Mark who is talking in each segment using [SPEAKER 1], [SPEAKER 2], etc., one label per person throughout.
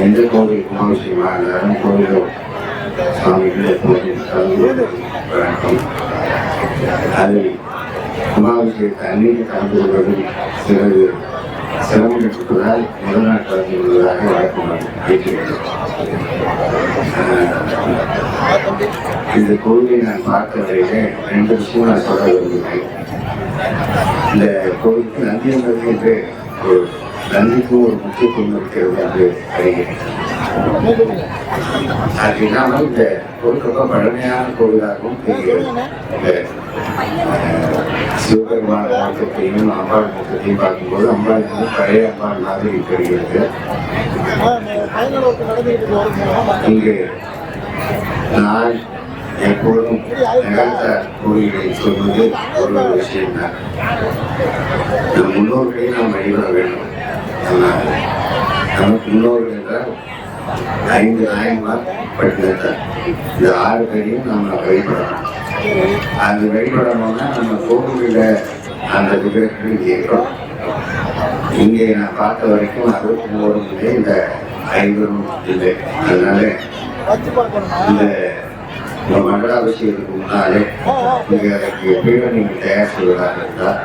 [SPEAKER 1] எந்த கோவில் கும்பாபிஷேகமாக இருந்தாலும் கோவிலும் சுவாமிகள் எப்போதும் கலந்து வழக்கம் அது அன்னைக்கு கலந்து கொள்வதில் சிறிது சிரமம் இருப்பதால் முதல் நாள் கலந்து கொள்வதாக வழக்கம் இந்த கோவிலை நான் பார்த்த ரெண்டு விஷயம் நான் சொல்ல விரும்புகிறேன். இந்த கோவிலுக்கு நந்தியம் என்று ஒரு நந்திக்கும் ஒரு முக்கியத்துவம் இருக்கிறது என்று அறிகிறேன் அது இல்லாமல் இந்த கோவில் பழமையான கோவிலாகவும் தெரிகிறது. இந்த சிவபெருமான முகத்தையும் அம்பாள் முகத்தையும் பார்க்கும்போது அம்பாள் வந்து பழைய அம்பாள் மாதிரி தெரிகிறது. இங்கு நான் எப்பொழுதும் நிகழ்ந்த கோயிலை சொல்வது ஒரு விஷயம்தான். நம் முன்னோர்களை நாம் வழிபட வேண்டும் ஆனால் நமக்கு முன்னோர்கள் என்றால் ஐந்து நாயன்மார் பட்டினத்தார் இந்த ஆறு பேரையும் நம்ம வழிபடணும். அது வழிபடணும்னா நம்ம கோவிலில் அந்த விக்கிரகங்கள் இயக்கம் இங்கே நான் பார்த்த வரைக்கும் அறுபத்தி மூணு இல்லை இந்த ஐம்பதும் இல்லை. அதனால இந்த இந்த மண்டலாபிஷேகத்துக்கு முன்னாலே நீங்கள் அதுக்கு எப்படி நீங்கள் தயார் செய்வதாக இருந்தால்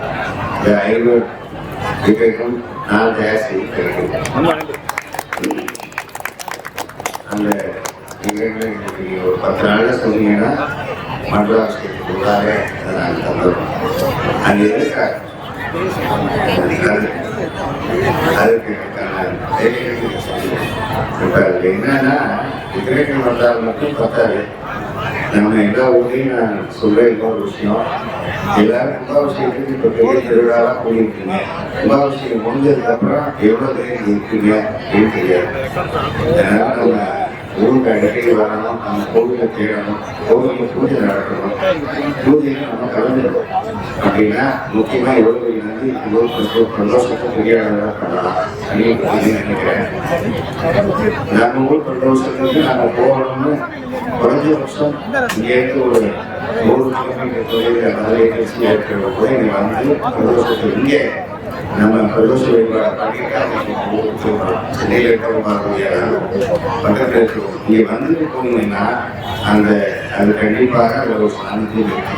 [SPEAKER 1] இந்த ஐம்பது விக்கிரகம் நான் தயார் செய்து தருகிறேன் அந்த விக்கிரகங்களை எனக்கு ஒரு பத்து நாள்ல சொன்னீங்கன்னா மண்டலாபிஷேகத்துக்கு அதை நாங்கள் அது எதுக்காக அதுக்கு என்னன்னா விக்கிரகம் வந்தால் மட்டும் பத்தாது. நம்ம எல்லா ஊர்லயும் நான் சொல்ற இன்னொரு விஷயம். எல்லாரும் கும்பாபிஷேகத்துக்கு இப்போ பெரிய திருவிழாவா கூடியிருக்கீங்க. கும்பாபிஷேகம் முடிஞ்சதுக்கு அப்புறம் எவ்வளவு பேர் இங்க இருக்கீங்க அப்படின்னு தெரியாது. நம்ம ஊருக்கு அடிக்கடி வரணும் நம்ம கோவிலை தேடணும் கோவிலுக்கு பூஜை நடக்கணும் பூஜைக்கு நம்ம கலந்துக்கணும். அப்படின்னா சந்தோஷத்தை பண்ணலாம். அப்படின்னு நினைக்கிறேன். நம்ம ஊர் பிரதோஷத்துக்கு நம்ம போகணும்னு இங்கேருந்து ஒரு நூறு கிலோமீட்டர் அதாவது இருக்கிற இங்கே வந்து பிரதோஷத்துக்கு இங்கே நம்ம பிரதோஷ வழிபாடு சென்னையில் இருக்கிறவங்க. பக்கத்தில் இருக்கிறோம் இங்கே வந்துட்டு போனீங்கன்னா அந்த அது கண்டிப்பாக அதில் ஒரு சாநித்தியம் இருக்கு.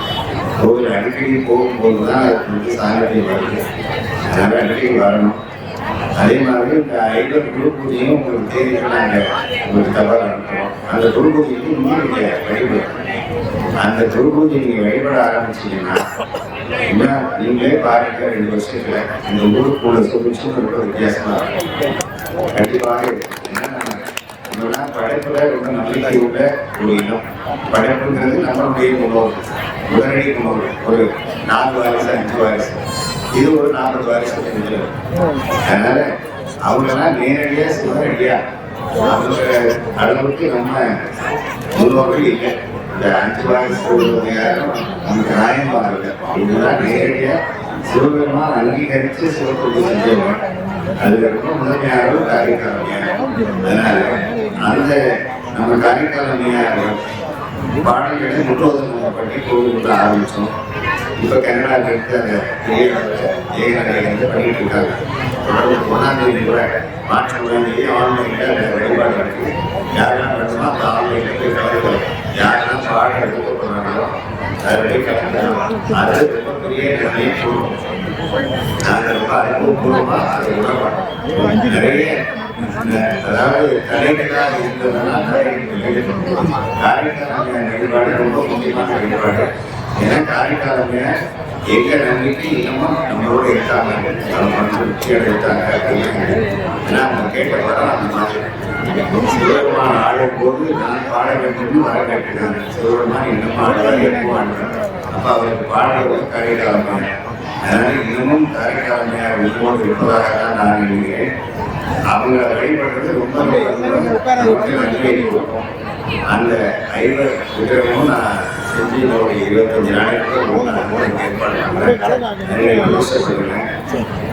[SPEAKER 1] கோவில் அடிக்கடி போகும்போது தான் அது வந்து சாநித்தியம் வருது. அதனால அடிக்கடி வரணும். அதே மாதிரி இந்த ஐநூறு குரு பூஜையும் உங்களுக்கு தெரியல நாங்கள் உங்களுக்கு தகவல் அனுப்புகிறோம் அந்த குரு இன்னும் நீங்கள் வழிபடணும் அந்த குரு பூஜை நீங்கள் வழிபட ஆரம்பிச்சீங்கன்னா என்ன நீங்களே பாருங்க ரெண்டு வருஷத்தில் இந்த ஊருக்குள்ள சொல்லிச்சும் ரொம்ப வித்தியாசமாக இருக்கும். கண்டிப்பாக என்னன்னா படைப்புல ரொம்ப நம்பிக்கை உள்ள ஒரு இனம் படைப்புங்கிறது நம்மளுடைய உணவு. உடனடி உணவு. ஒரு நாலு வாரிசு அஞ்சு வாரிசு. இது ஒரு நாற்பது வருஷம் அதனால அவங்கெல்லாம் நேரடியா சிவனடியா அவங்க அளவுக்கு நம்ம முன்னோர்கள் இல்லை இந்த அஞ்சு வாரிசு நமக்கு யாரும் நமக்கு இதுதான் இவங்கெல்லாம் நேரடியா சிவபெருமான் அங்கீகரித்து சிவப்பு செஞ்சவங்க அதுல ரொம்ப முதன்மையாளர் காரிக்காலமையார் அதனால அந்த நம்ம காரிக்காலமையார் பாடல்களை முற்றோதனை பண்ணி கோவில் ஆரம்பிச்சோம் இப்போ கன்னடாவில் இருந்து அந்த ஜெயநகரை பண்ணிட்டு இருக்காங்க. தொடர்ந்து ஒன்றாம் தேதி கூட மார்ச் ஒன்றாம் தேதி ஆன்லைனில் அந்த வழிபாடு நடக்குது. யாரெல்லாம் வேணுமோ அந்த ஆன்லைனில் போய் கலந்துக்கலாம் யாரெல்லாம் பாடம் எடுக்க போறாங்களோ அதில் கலந்துக்கலாம். அது ரொம்ப பெரிய நிறைய சொல்லுவோம் நாங்கள் ரொம்ப அறிவுபூர்வமா அதை உணர்வோம் நிறைய அதாவது கலைகளாக இருந்ததுன்னா காரைக்காலமைய வழிபாடு ரொம்ப முக்கியமான வழிபாடு. ஏன்னா காரைக்காலங்க எங்க நம்பிக்கை இன்னமும் நம்மளோட இருக்காங்க. அவங்க திருப்தி அடைத்தாங்க ஏன்னா அவங்க கேட்ட படம் அந்த மாதிரி. சிவபெருமான் ஆடும் போது நான் பாட வேண்டும் வர கேட்டுக்காங்க சிவபெருமான் இன்னும் ஆடுவார் எப்போ ஆடுவார் அப்ப அவருக்கு பாடுறது காரைக்காலமாக அதனால இன்னமும் காரைக்காலமையார் உயிரோடு இருப்பதாக தான் நான் நினைக்கிறேன். அவங்க வழிபடுறது ரொம்ப அந்த ஐவர் விக்கிரமும் நான் செஞ்சு என்னுடைய இருபத்தஞ்சு நாளைக்கு மூணு மூணு ஏற்பாடு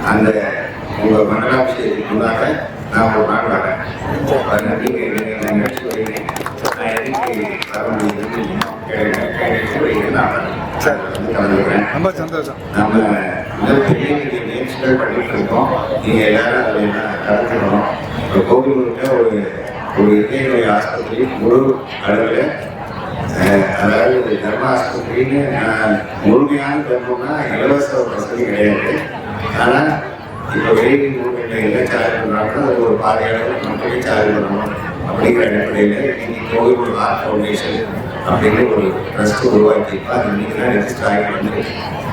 [SPEAKER 1] அந்த உங்க மண்டலாபிஷேகத்துக்கு முன்னாக நான் ஒரு நாள் வரேன்.
[SPEAKER 2] ரொம்ப சந்தோஷம்.
[SPEAKER 1] நம்ம மிகப்பெரிய முயற்சிகள் பண்ணிட்டு இருக்கோம். நீங்கள் எல்லாரும் அதில் கலந்துக்கணும்? இப்போ கோவிலூர்ல ஒரு ஒரு இதய ஆஸ்பத்திரி முழு அளவில் அதாவது தர்ம ஆஸ்பத்திரின்னு நான் முழுமையான தர்மம்னா இலவச வசதி கிடையாது. ஆனால் இப்போ வெளி ஊர்களில் சார்ஜ் பண்ணுறாங்கன்னா அது ஒரு பாதி அளவு மட்டுமே சார்ஜ் பண்ணணும். அப்படிங்கிற அடிப்படையில் இன்னைக்கு ஒரு ஆர்ட் ஃபவுண்டேஷன் அப்படின்னு ஒரு ட்ரஸ்ட் உருவாக்கியிருப்பா அது இன்னைக்கு தான் ரெஜிஸ்டர் ஆகி வந்து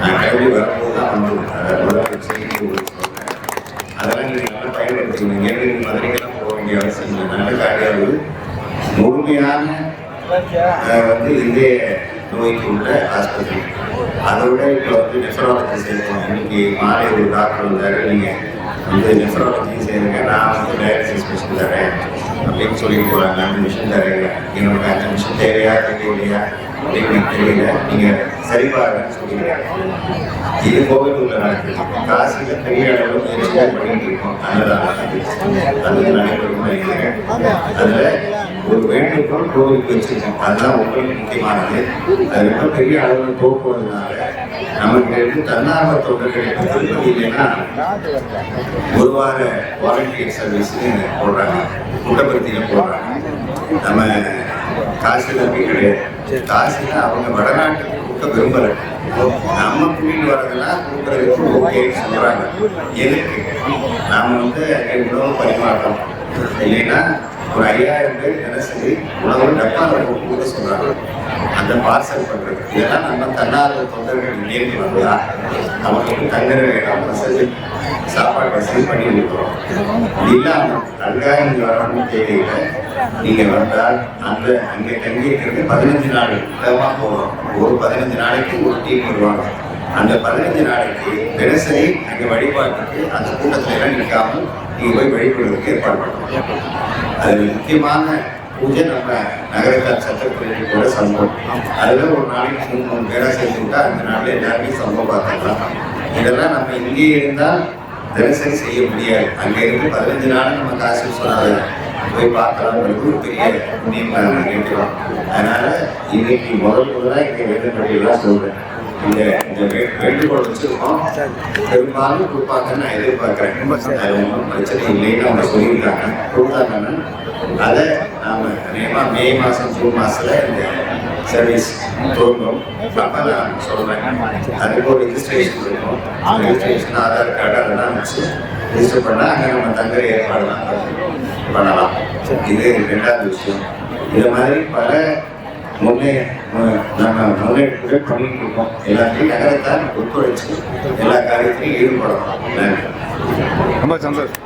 [SPEAKER 1] நான் கிளம்பி வரும்போது தான் வந்து செய்தி அதெல்லாம் நீங்கள் நல்லா பயன்படுத்திக்கணும். இங்கேருந்து நீங்கள் மதுரைக்கெல்லாம் போக வேண்டிய அவசியம் இல்லை. நல்ல காரியாவது முழுமையான வந்து இதே நோய்க்கு உள்ள ஆஸ்பத்திரி அதை விட இப்போ வந்து நெஃப்ராலஜி செய்யணும் இன்னைக்கு மாலை ஒரு டாக்டர் வந்தாரு. நீங்கள் வந்து நெஃப்ராலஜி செய்யுங்க நான் வந்து டயாலிசிஸ் மிஷின் தரேன். அப்படின்னு சொல்லி போகிறாங்க அந்த மிஷின் தரேங்க எனக்கு அந்த மிஷின் தேவையா தேவையில்லையா அப்படின்னு எனக்கு தெரியல. நீங்கள் சரிபாருன்னு சொல்லிடுறாங்க இது கோவிலூர்ல நடக்குது. காசியில் பெரிய அளவு முயற்சியாக பண்ணிட்டு இருக்கோம். அன்னதானம் அது நடைபெறும் நினைக்கிறேன். அதுல ஒரு வேண்டுகோள் கோவிலுக்கு வச்சிருக்கோம் அதுதான் உங்களுக்கு முக்கியமானது. அது ரொம்ப பெரிய அளவில் போக்குவதுனால நமக்கு இருந்து தன்னார்வ தொண்டர்களுக்கு திருப்பதி இல்லைன்னா ஒரு வார வாலண்டியர் சர்வீஸ்ன்னு போடுறாங்க. குட்டபருத்தியில் போடுறாங்க நம்ம காசு நம்பி கிடையாது காசுனா அவங்க வடநாட்டுக்கு கொடுக்க விரும்பலை. நம்ம கூட்டிட்டு வரதெல்லாம் கொடுக்கறதுக்கு ஓகேன்னு சொல்றாங்க. எதுக்கு? நாம வந்து உணவு பரிமாற்றம். இல்லைன்னா ஒரு ஐயாயிரம் பேர் தினசரி உணவு டப்பாவில் போட்டு கொடுக்க அந்த பார்சல் பண்றது. இதெல்லாம் நம்ம தன்னார்வ தொண்டர்கள் இங்கேருந்து வந்தா அவங்களுக்கு தங்குற இடம் வசதி சாப்பாடு வசதி பண்ணி இருக்கிறோம் இல்லாம தங்காயம் வரணும்னு தேவையில்லை நீங்க வந்தால் அந்த அங்கே தங்கி இருக்கிறது பதினஞ்சு நாள் இடமா போகிறோம் ஒரு பதினஞ்சு நாளைக்கு ஒரு டீம் வருவாங்க. அந்த பதினஞ்சு நாளைக்கு தினசரி அங்கே வழிபாட்டுக்கு அந்த கூட்டத்தில் எல்லாம் நிற்காமல் இங்கே போய் வழிபடுவதற்கு ஏற்பாடு பண்ணணும். அது முக்கியமான பூஜை நம்ம நகரத்தார் சட்டப்பிரிவு கூட சம்பவம். அதில் ஒரு நாளைக்கு மூணு மூணு பேராக சேர்த்து அந்த நாளில் எல்லாருமே சம்பவம் பார்த்துக்கலாம். இதெல்லாம் நம்ம இங்கே இருந்தால் தினசரி செய்ய முடியாது. அங்கே இருந்து பதினஞ்சு நாள் நம்ம காசு சொன்னாத போய் பார்க்கலாம்ன்றது ஒரு பெரிய புண்ணியமாக நான் நினைக்கிறோம் அதனால இன்னைக்கு முதல் முதலாக இங்கே வேண்டுபடியெல்லாம் சொல்கிறேன் இந்த இந்த வேண்டுகோள் வச்சிருக்கோம் பெரும்பாலும் கொடுப்பாங்கன்னு நான் எதிர்பார்க்கிறேன். அது ஒன்றும் பிரச்சனை இல்லைன்னு அவங்க சொல்லியிருக்காங்க. கொடுத்தாங்கன்னா அதை நாம் நேமா மே மாதம் ஜூன் மாசத்துல இந்த சர்வீஸ் துவங்கும் அப்போ நான் சொல்றேன். அதுக்கு ஒரு ரிஜிஸ்ட்ரேஷன் இருக்கும். ரெஜிஸ்ட்ரேஷன் ஆதார் கார்டு அதெல்லாம் வச்சு ரிஜிஸ்டர் பண்ணால் அங்கே நம்ம தங்குற ஏற்பாடுலாம் பண்ணலாம். இது ரெண்டாவது விஷயம். இது மாதிரி பல முன்னே மு- நம்ம பண்ணிட்டு இருக்கோம் எல்லாத்தையும் நகரத்தால் ஒத்துழைச்சு எல்லா காரியத்திலையும் ஈடுபடணும். நன்றி.
[SPEAKER 2] ரொம்ப சந்தோஷம்.